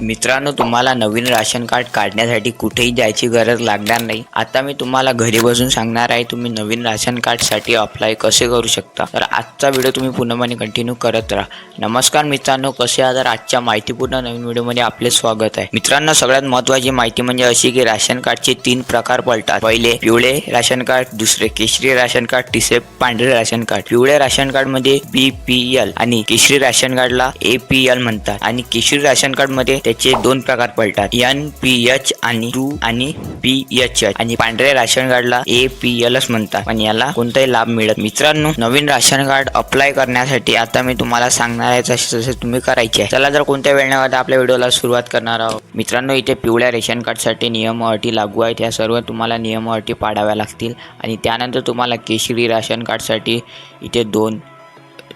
मित्रांनो तुम्हाला नवीन राशन कार्ड काढण्यासाठी कुठेही जायची गरज लागणार नाही. आता मी तुम्हाला घरी बसून सांगणार आहे तुम्ही नवीन राशन कार्डसाठी अप्लाय कसे करू शकता. तर आजचा व्हिडिओ तुम्ही पूर्णपणे कंटिन्यू करत राहा. नमस्कार मित्रांनो कसे आहात? आजच्या माहितीपूर्ण नवीन व्हिडिओमध्ये आपले स्वागत आहे. मित्रांनो सगळ्यात महत्त्वाची माहिती म्हणजे अशी की राशन कार्डचे तीन प्रकार पडतात. पहिले पिवळे राशन कार्ड दुसरे केशरी राशन कार्ड तिसरे पांढरे राशन कार्ड. पिवळे राशन कार्डमध्ये बी पी एल आणि केशरी राशन कार्डला ए पी एल म्हणतात. आणि केशरी राशन कार्डमध्ये त्याचे दोन प्रकार पडतात. एन पी एच आणि टू आणि पी एच एच आणि पांढऱ्या राशन कार्डला ए पी एलच म्हणतात. पण याला कोणताही लाभ मिळत मित्रांनो नवीन राशन कार्ड अप्लाय करण्यासाठी आता मी तुम्हाला सांगणार आहे तसे तसे तुम्ही करायचे आहे. चला जर कोणत्या वेळेमध्ये आपल्या व्हिडिओला सुरुवात करणार आहोत? मित्रांनो इथे पिवळ्या रेशन कार्डसाठी नियम अटी लागू आहेत. या सर्व तुम्हाला नियम अटी पाडाव्या लागतील. आणि त्यानंतर तुम्हाला केशरी राशन कार्डसाठी इथे दोन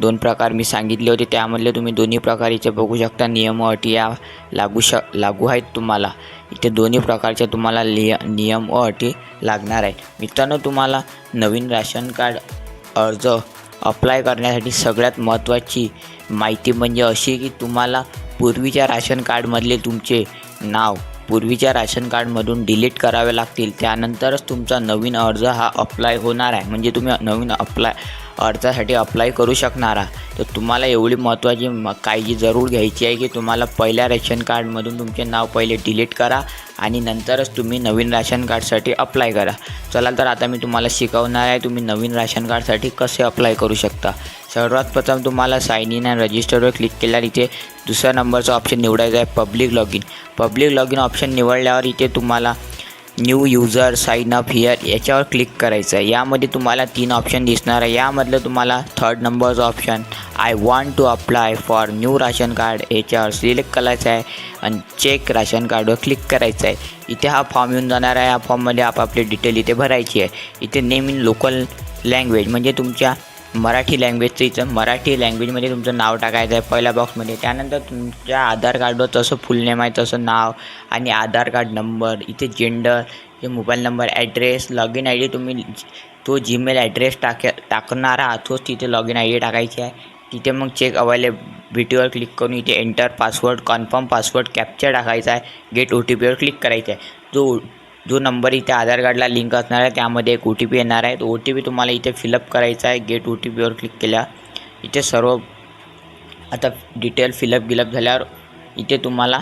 दोन प्रकार मी सांगितले होते. त्यामधले तुम्ही दोन्ही प्रकार इथे बघू शकता. नियम अटी या लागू श लागू आहेत तुम्हाला. इथे दोन्ही प्रकारच्या तुम्हाला लिय नियम व अटी लागणार आहेत. मित्रांनो तुम्हाला नवीन राशन कार्ड अर्ज अप्लाय करण्यासाठी सगळ्यात महत्त्वाची माहिती म्हणजे अशी की तुम्हाला पूर्वीच्या राशन कार्डमधले तुमचे नाव पूर्वीच्या राशन कार्डमधून डिलीट करावे लागतील. त्यानंतरच तुमचा नवीन अर्ज हा अप्लाय होणार आहे. म्हणजे तुम्ही नवीन अप्लाय अर्जासाठी अप्लाय करू शकणार. आहात तर तुम्हाला एवढी महत्त्वाची म काळजी जरूर घ्यायची आहे की तुम्हाला पहिल्या रेशन कार्डमधून तुमचे नाव पहिले डिलीट करा आणि नंतरच तुम्ही नवीन राशन कार्डसाठी अप्लाय करा. चला तर आता मी तुम्हाला शिकवणार आहे तुम्ही नवीन राशन कार्डसाठी कसे अप्लाय करू शकता. सर्वात प्रथम तुम्हाला साइन इन अँड रजिस्टरवर क्लिक केल्यावर इथे दुसऱ्या नंबरचा ऑप्शन निवडायचा आहे public log in public log in option निवडल्यावर इथे तुम्हाला new user sign up here याच्यावर क्लिक करायचं. आहे यामध्ये तुम्हाला तीन ऑप्शन दिसणार आहे. यामधलं तुम्हाला थर्ड नंबरचं option I want to apply for new ration card याच्यावर सिलेक्ट करायचं आहे आणि चेक राशन कार्डवर क्लिक करायचं आहे. इथे हा फॉर्म येऊन जाणार आहे. या फॉर्ममध्ये आपापले डिटेल इथे भरायची आहे. इथे नेम इन लोकल लँग्वेज म्हणजे तुमच्या मराठी लँग्वेजचं इथं. मराठी लँग्वेजमध्ये तुमचं नाव टाकायचं आहे पहिल्या बॉक्समध्ये त्यानंतर तुमच्या आधार कार्डवर तसं फुल नेम आहे तसं नाव आणि आधार कार्ड नंबर इथे जेंडर हे mobile number address log in I D तुम्ही तो जीमेल ॲड्रेस टाक टाकणार आहात तोच तिथे लॉग इन आय डी टाकायची आहे. तिथे मग चेक अवेलेबिलिटीवर क्लिक करून इथे enter password confirm password captcha टाकायचा आहे. गेट ओ टी पीवर क्लिक करायचं आहे. जो जो नंबर इथे आधार कार्डला लिंक असणार आहे त्यामध्ये एक ओ टी पी येणार आहे. तो ओ टी पी तुम्हाला इथे फिलअप करायचा आहे. गेट ओ टी पीवर क्लिक केल्या इथे सर्व आता डिटेल फिलअप गिलअप झाल्यावर इथे तुम्हाला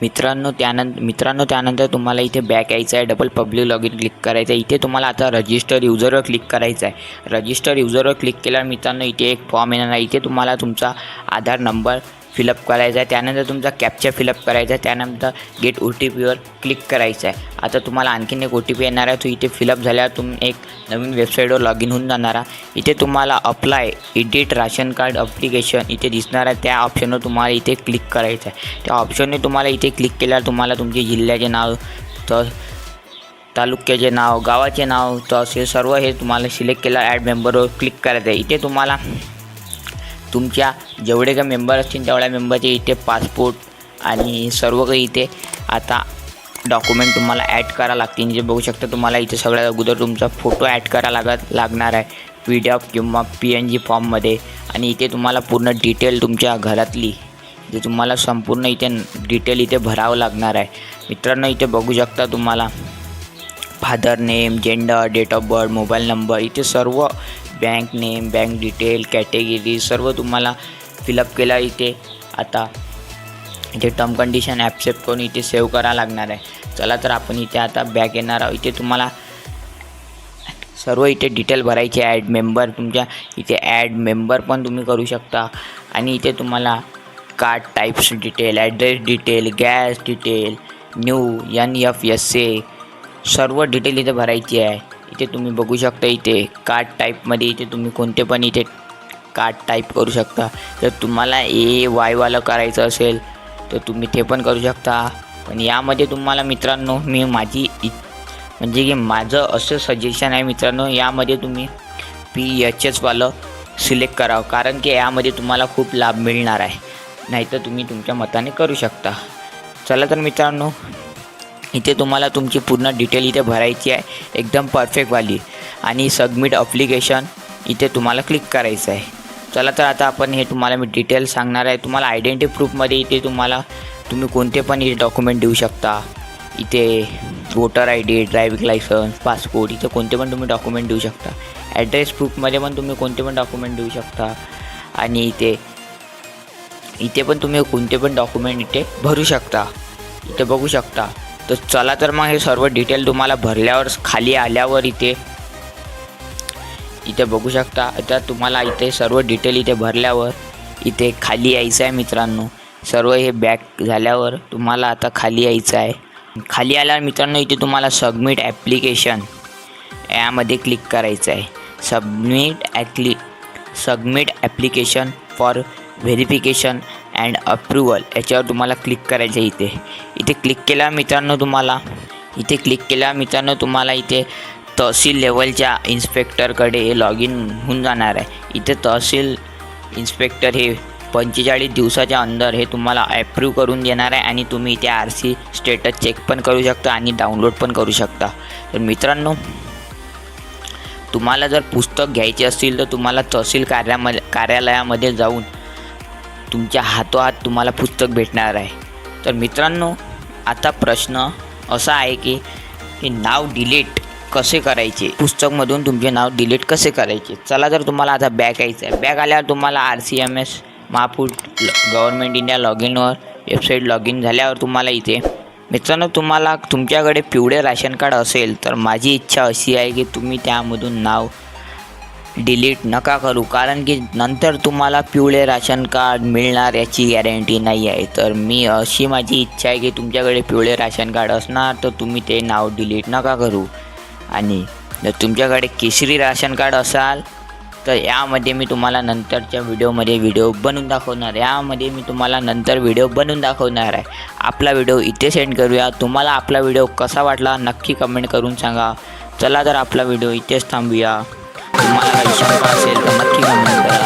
मित्रांनो त्यानंतर मित्रांनो त्यानंतर तुम्हाला इथे बॅक यायचं आहे. Double public log in click करायचं आहे. इथे तुम्हाला आता रजिस्टर युजरवर क्लिक करायचं आहे. रजिस्टर युजरवर क्लिक केल्यावर मित्रांनो इथे एक फॉर्म येणार आहे. इथे तुम्हाला तुमचा आधार नंबर फिलअप करायचा आहे. त्यानंतर तुमचा कॅप्चर फिलअप करायचा आहे. त्यानंतर गेट ओ टी पीवर क्लिक करायचं आहे. आता तुम्हाला आणखीन एक ओ टी पी येणार आहे. तो इथे फिलअप झाल्यावर तुम्ही एक नवीन वेबसाईटवर लॉग इन होऊन जाणार आहे. इथे तुम्हाला apply edit ration card application इथे दिसणार आहे. त्या ऑप्शनवर तुम्हाला इथे क्लिक करायचं आहे. त्या ऑप्शनने तुम्हाला इथे क्लिक केल्यावर तुम्हाला तुमचे जिल्ह्याचे नाव तर तालुक्याचे नाव गावाचे नाव तसे सर्व हे तुम्हाला सिलेक्ट केलं ॲड मेंबरवर क्लिक करायचं आहे. इथे तुम्हाला तुमच्या जेवढे काही मेंबर असतील तेवढ्या मेंबरचे इथे पासपोर्ट आणि सर्व काही इथे आता डॉक्युमेंट तुम्हाला ॲड करा लागतील. जे बघू शकता तुम्हाला इथे सगळ्यात अगोदर तुमचा फोटो ॲड करा लागत लागणार आहे. पी डी एफ किंवा पी एन जी फॉर्ममध्ये आणि इथे तुम्हाला पूर्ण डिटेल तुमच्या घरातली जे तुम्हाला संपूर्ण इथे डिटेल इथे भरावं लागणार आहे. मित्रांनो इथे बघू शकता तुम्हाला father name gender date of birth mobile number इथे सर्व bank name bank detail category सर्व तुम्हाला फिलअप केला इथे. आता इथे टर्म कंडिशन ॲक्सेप्ट करून इथे सेव्ह करावं लागणार आहे. चला तर आपण इथे आता बॅक येणार आहोत. इथे तुम्हाला सर्व इथे डिटेल भरायची ॲड मेंबर तुमच्या इथे ॲड मेंबर पण तुम्ही करू शकता. आणि इथे तुम्हाला card types detail address detail gas detail new N F S A सर्व डिटेल इथे भरायची आहे. इथे तुम्ही बघू शकता इथे कार्ड टाईपमध्ये इथे तुम्ही कोणते पण इथे कार्ड टाईप करू शकता. जर तुम्हाला ए वायवालं करायचं असेल तर तुम्ही ते पण करू शकता. पण यामध्ये तुम्हाला मित्रांनो मी माझी इ म्हणजे की माझं असं सजेशन आहे मित्रांनो यामध्ये तुम्ही पी एच एचवालं सिलेक्ट करावं. कारण की यामध्ये तुम्हाला खूप लाभ मिळणार आहे. नाहीतर तुम्ही तुमच्या मताने करू शकता. चला तर मित्रांनो इथे तुम्हाला तुमची पूर्ण डिटेल इथे भरायची आहे. एकदम परफेक्टवाली आणि सबमिट अप्लिकेशन इथे तुम्हाला क्लिक करायचं आहे. चला तर आता आपण हे तुम्हाला मी डिटेल सांगणार आहे. तुम्हाला आयडेंटिटी प्रूफमध्ये इथे तुम्हाला तुम्ही कोणते पण इथे डॉक्युमेंट देऊ शकता. इथे voter I D driving licence passport इथे कोणते पण तुम्ही डॉक्युमेंट देऊ शकता. ॲड्रेस प्रूफमध्ये पण तुम्ही कोणते पण डॉक्युमेंट देऊ शकता. आणि इथे इथे पण तुम्ही कोणते पण डॉक्युमेंट इथे भरू शकता. इथे बघू शकता. तर चला तर मग हे सर्व डिटेल तुम्हाला भरल्यावर खाली आल्यावर इथे इथे बघू शकता. आता तुम्हाला इथे सर्व डिटेल इथे भरल्यावर इथे खाली यायचं आहे मित्रांनो. सर्व हे बॅक झाल्यावर तुम्हाला आता खाली यायचं आहे. खाली आल्यावर मित्रांनो इथे तुम्हाला सबमिट ॲप्लिकेशन यामध्ये क्लिक करायचं आहे. Submit ॲक्लि submit application for verification and approval याच्यावर तुम्हाला क्लिक करायचं आहे इथे. इथे क्लिक केल्या मित्रांनो तुम्हाला. इथे क्लिक केल्या मित्रांनो तुम्हाला इथे तहसील लेवलच्या इन्स्पेक्टरकडे लॉग इन होऊन जाणार आहे. इथे तहसील इन्स्पेक्टर हे पंचेचाळीस दिवसाच्या अंदर हे तुम्हाला ॲप्रूव्ह करून देणार आहे आणि तुम्ही इथे आर सी स्टेटस चेक पण करू शकता आणि डाउनलोड पण करू शकता. तर मित्रांनो तुम्हाला जर पुस्तक घ्यायचे असतील तर तुम्हाला तहसील कार्यामध्ये कार्यालयामध्ये जाऊन तुमच्या हातोहात तुम्हाला पुस्तक भेटणार आहे. तर मित्रांनो आता प्रश्न असा आहे की हे नाव डिलीट कसे करायचे? पुस्तकमधून तुमचे नाव डिलीट कसे करायचे? चला तर तुम्हाला आता बॅक यायचं आहे. बॅग आल्यावर तुम्हाला आर सी एम एस महापूर गव्हर्मेंट इंडिया लॉग इनवर वेबसाईट लॉग इन झाल्यावर तुम्हाला इथे मित्रांनो तुम्हाला तुमच्याकडे पिवळे राशन कार्ड असेल तर माझी इच्छा अशी आहे की तुम्ही त्यामधून नाव डिलीट नका करू. कारण की नंतर तुम्हाला पिवळे राशन कार्ड मिळणार याची गॅरंटी नाही आहे. तर मी अशी माझी इच्छा आहे की तुमच्याकडे पिवळे राशन कार्ड असणार तर तुम्ही ते नाव डिलीट नका करू. आणि जर तुमच्याकडे केशरी राशन कार्ड असाल तर यामध्ये मी तुम्हाला नंतरच्या व्हिडिओमध्ये व्हिडिओ बनवून दाखवणार. यामध्ये मी तुम्हाला नंतर व्हिडिओ बनवून दाखवणार आहे. आपला व्हिडिओ इथे सेंड करूया. तुम्हाला आपला व्हिडिओ कसा वाटला नक्की कमेंट करून सांगा. चला तर आपला व्हिडिओ इथेच थांबूया. तुम्हाला काही शंका असेल तर नक्की कमेंट करा धन्यवाद